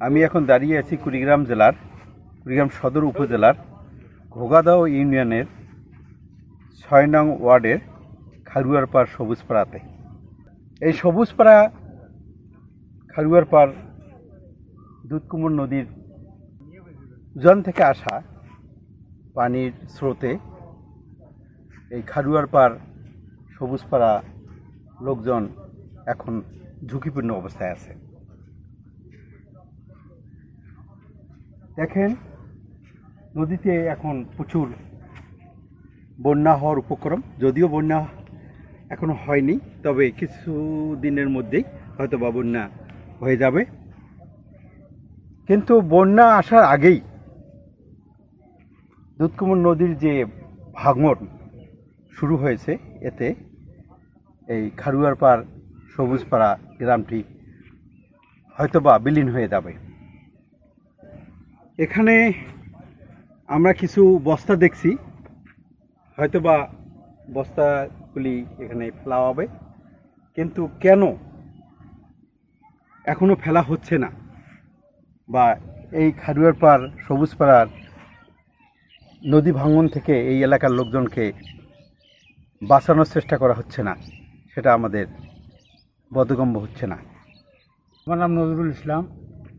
আমি এখন দাঁড়িয়ে আছি কুড়িগ্রাম জেলার, কুড়িগ্রাম সদর উপজেলার ঘোগাদাও ইউনিয়নের ছয় নং ওয়ার্ডের খারুয়ারপাড় সবুজপাড়াতে এই সবুজপাড়া খারুয়ারপাড় দুধকুমর নদীর জন থেকে আসা পানির স্রোতে এই খারুয়ারপাড় সবুজপাড়া লোকজন এখন ঝুঁকিপূর্ণ অবস্থায় আছে। দেখেন, নদীতে এখন প্রচুর বন্যা হওয়ার উপক্রম। যদিও বন্যা এখনও হয়নি, তবে কিছু দিনের মধ্যেই হয়তো বা বন্যা হয়ে যাবে। কিন্তু বন্যা আসার আগেই দুধকুমর নদীর যে ভাঙন শুরু হয়েছে, এতে এই খারুয়ারপাড় সবুজপাড়া গ্রামটি হয়তোবা বিলীন হয়ে যাবে। এখানে আমরা কিছু বস্তা দেখছি। হয়তোবা বস্তাগুলি এখানে ফেলা হবে। কিন্তু কেন এখনও ফেলা হচ্ছে না? বা এই খাড়ুয়ার পাড়, সবুজ পাড়ার নদী ভাঙন থেকে এই এলাকার লোকজনকে বাঁচানোর চেষ্টা করা হচ্ছে না, সেটা আমাদের বোধগম্য হচ্ছে না। আমার নাম নজরুল ইসলাম।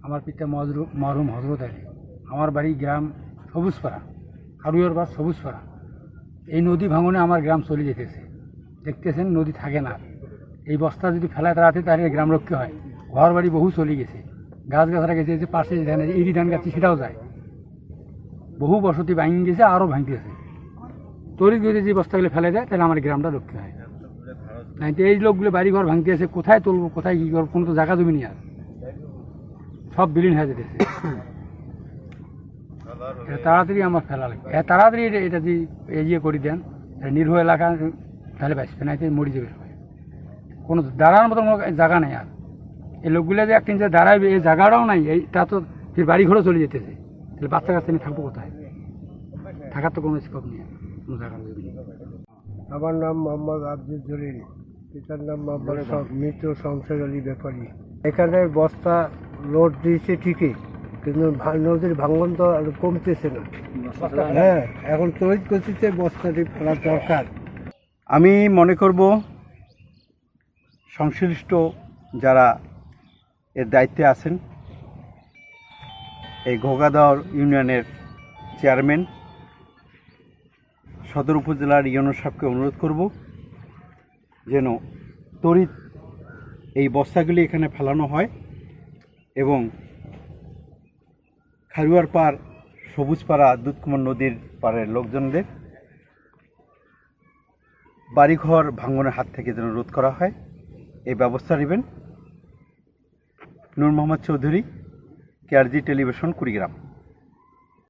আমার পিতা মজরু মরহুম হজরত আলী। আমার বাড়ি গ্রাম সবুজপাড়া হারুয়ার বা সবুজপাড়া। এই নদী ভাঙনে আমার গ্রাম চলে যেতেছে। দেখতেছেন, নদী থাকে না। এই বস্তা যদি ফেলায় তাড়াতে তাহলে গ্রাম রক্ষী হয়। ঘর বাড়ি বহু চলে গেছে। গাছ গাছরা গেছে যে পাশে ধান ইরি ধান গাছ, সেটাও যায়। বহু বসতি ভাঙি গেছে, আরও ভাঙতেছে তরিত যদি যে বস্তাগুলো ফেলে দেয়, তাহলে আমার গ্রামটা রক্ষী হয়। তো এই লোকগুলো বাড়ি ঘর ভাঙতে আছে, কোথায় তুলবো, কোথায় কী করব, কোনো তো জায়গা জমি আর। সব বিলীন হয়ে যেতেছে। এটা তাড়াতাড়ি আমার ফেলা লাগবে। এ তাড়াতাড়ি এটা এটা যদি এ ইয়ে করে দেন নির্ভ এলাকা তাহলে বাঁচবে না মরি যাবে। সবাই কোনো দাঁড়ানোর মতো কোনো জায়গা নেই আর। এই লোকগুলো যে একদিন যে দাঁড়াবে এই জায়গাটাও নাই এইটা তো ফির বাড়ি ঘরও চলে যেতেছে। তাহলে বাচ্চা কাচ্চা নিয়ে থাকব কোথায়? থাকার তো কোনো স্কোপ নেই কোনো জায়গা নেই। আমার নাম মোহাম্মদ আব্দুল জলিল। পিতার নাম মোহাম্মদ মৃত সংসদ আলী ব্যাপারী। এখানে বস্তা লোড দিয়েছে ঠিকই। কিন্তু নদীর ভাঙন তো আর কমতেছে না। হ্যাঁ এখন তৈরি গতিতে বস্তাটি ফেলা দরকার। আমি মনে করব, সংশ্লিষ্ট যারা এর দায়িত্বে আছেন, এই ঘোগাদর ইউনিয়নের চেয়ারম্যান, সদর উপজেলার ইউনো সাহেবকে অনুরোধ করব যেন তড়িৎ এই বস্তাগুলি এখানে ফেলানো হয় এবং খারুয়ার পাড়, সবুজপাড়া, দুধকুমার নদীর পাড়ের লোকজনদের বাড়িঘর ভাঙনের হাত থেকে যেন রোধ করা হয়। এই ব্যবস্থা নেবেন নূর মোহাম্মদ চৌধুরী, কেআরজি টেলিভিশন কুড়িগ্রাম।